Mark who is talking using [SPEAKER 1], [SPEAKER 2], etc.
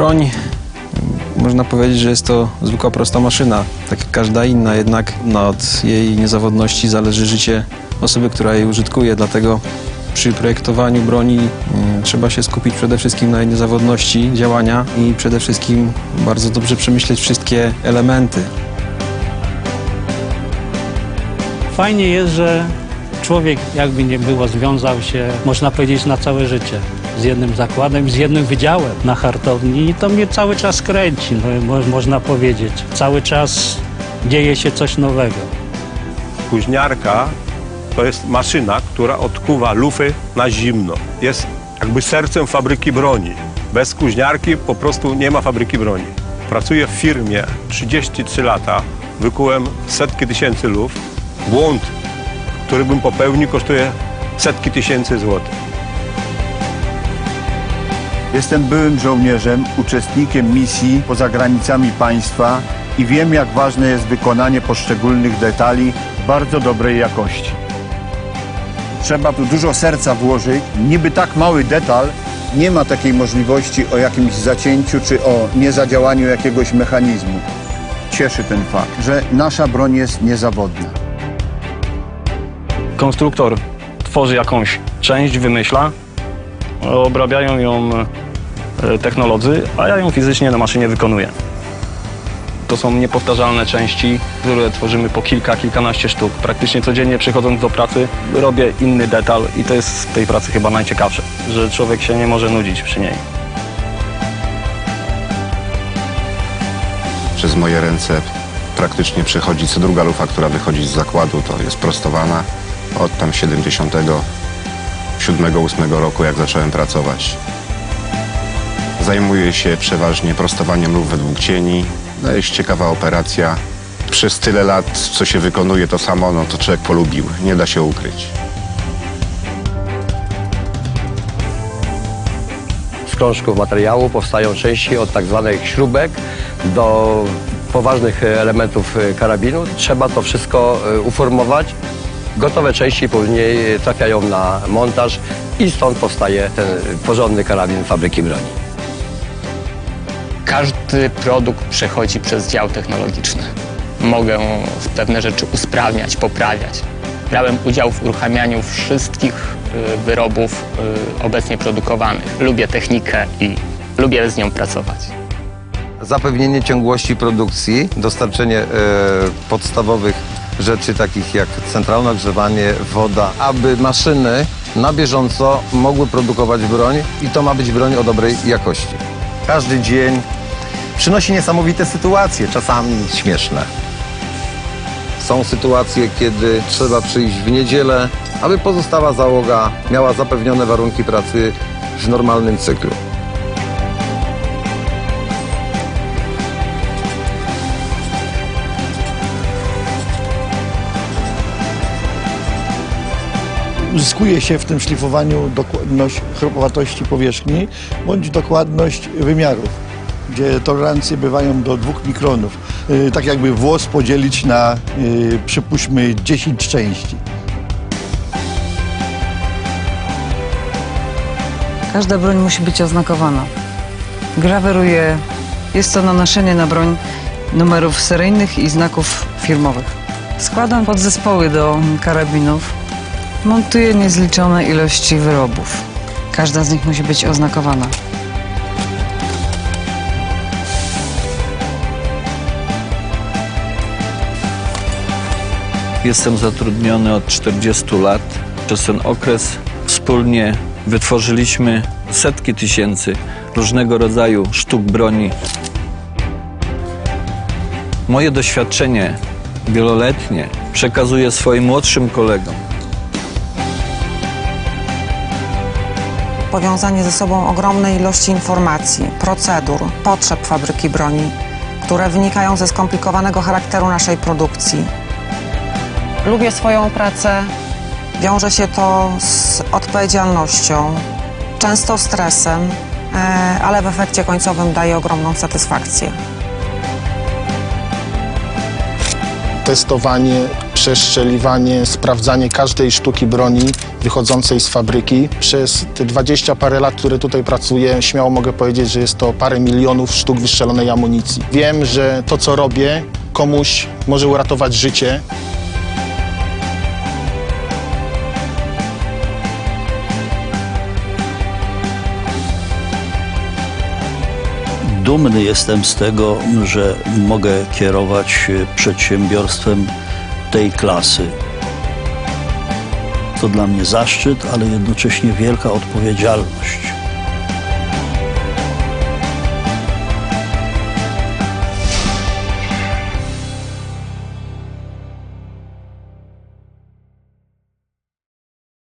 [SPEAKER 1] Broń, można powiedzieć, że jest to zwykła prosta maszyna, tak jak każda inna, jednak no, od jej niezawodności zależy życie osoby, która jej użytkuje, dlatego przy projektowaniu broni mm, trzeba się skupić przede wszystkim na jej niezawodności działania i przede wszystkim bardzo dobrze przemyśleć wszystkie elementy.
[SPEAKER 2] Fajnie jest, że człowiek jakby nie było związał się, można powiedzieć, na całe życie z jednym zakładem, z jednym wydziałem na hartowni i to mnie cały czas kręci, no, mo- można powiedzieć. Cały czas dzieje się coś nowego.
[SPEAKER 3] Kuźniarka to jest maszyna, która odkuwa lufy na zimno. Jest jakby sercem fabryki broni. Bez kuźniarki po prostu nie ma fabryki broni. Pracuję w firmie 33 lata, wykułem setki tysięcy luf. Błąd, który bym popełnił, kosztuje setki tysięcy złotych.
[SPEAKER 4] Jestem byłym żołnierzem, uczestnikiem misji poza granicami państwa i wiem, jak ważne jest wykonanie poszczególnych detali bardzo dobrej jakości. Trzeba tu dużo serca włożyć. Niby tak mały detal, nie ma takiej możliwości o jakimś zacięciu czy o niezadziałaniu jakiegoś mechanizmu. Cieszy ten fakt, że nasza broń jest niezawodna.
[SPEAKER 5] konstruktor tworzy jakąś część, wymyśla, obrabiają ją e, technolodzy, a ja ją fizycznie na maszynie wykonuję. To są niepowtarzalne części, które tworzymy po kilka, kilkanaście sztuk. Praktycznie codziennie przychodząc do pracy robię inny detal i to jest w tej pracy chyba najciekawsze, że człowiek się nie może nudzić przy niej.
[SPEAKER 6] Przez moje ręce praktycznie przechodzi co druga lufa, która wychodzi z zakładu, to jest prostowana od tam 77-8 roku, jak zacząłem pracować. Zajmuję się przeważnie prostowaniem luf według cieni. No jest ciekawa operacja. Przez tyle lat, co się wykonuje to samo, no to człowiek polubił. Nie da się ukryć.
[SPEAKER 7] z krążków materiału powstają części od tak zwanych śrubek do poważnych elementów e, karabinu. Trzeba to wszystko e, uformować. Gotowe części później trafiają na montaż i stąd powstaje ten porządny karabin fabryki broni.
[SPEAKER 8] Każdy produkt przechodzi przez dział technologiczny. Mogę pewne rzeczy usprawniać, poprawiać. Brałem udział w uruchamianiu wszystkich y, wyrobów y, obecnie produkowanych. Lubię technikę i lubię z nią pracować.
[SPEAKER 9] zapewnienie ciągłości produkcji, dostarczenie e, podstawowych rzeczy takich jak centralne ogrzewanie, woda, aby maszyny na bieżąco mogły produkować broń i to ma być broń o dobrej jakości. Każdy dzień przynosi niesamowite sytuacje, czasami śmieszne. Są sytuacje, kiedy trzeba przyjść w niedzielę, aby pozostała załoga miała zapewnione warunki pracy w normalnym cyklu.
[SPEAKER 10] Uzyskuje się w tym szlifowaniu dokładność chropowatości powierzchni bądź dokładność wymiarów, gdzie tolerancje bywają do 2 mikronów. Yy, Tak jakby włos podzielić na, yy, przypuśćmy, 10 części.
[SPEAKER 11] Każda broń musi być oznakowana. Graweruje, jest to nanoszenie na broń numerów seryjnych i znaków firmowych. Składam podzespoły do karabinów. Montuję niezliczone ilości wyrobów. Każda z nich musi być oznakowana.
[SPEAKER 12] Jestem zatrudniony od 40 lat. Przez ten okres wspólnie wytworzyliśmy setki tysięcy różnego rodzaju sztuk broni. Moje doświadczenie wieloletnie przekazuję swoim młodszym kolegom.
[SPEAKER 11] Powiązanie ze sobą ogromnej ilości informacji, procedur, potrzeb fabryki broni, które wynikają ze skomplikowanego charakteru naszej produkcji. Lubię swoją pracę, wiąże się to z odpowiedzialnością, często stresem, e, ale w efekcie końcowym daje ogromną satysfakcję.
[SPEAKER 13] Testowanie, przeszczeliwanie, sprawdzanie każdej sztuki broni wychodzącej z fabryki. Przez te 20 parę lat, które tutaj pracuję, śmiało mogę powiedzieć, że jest to parę milionów sztuk wystrzelonej amunicji. Wiem, że to, co robię, komuś może uratować życie.
[SPEAKER 14] Dumny jestem z tego, że mogę kierować przedsiębiorstwem tej klasy. To dla mnie zaszczyt, ale jednocześnie wielka odpowiedzialność.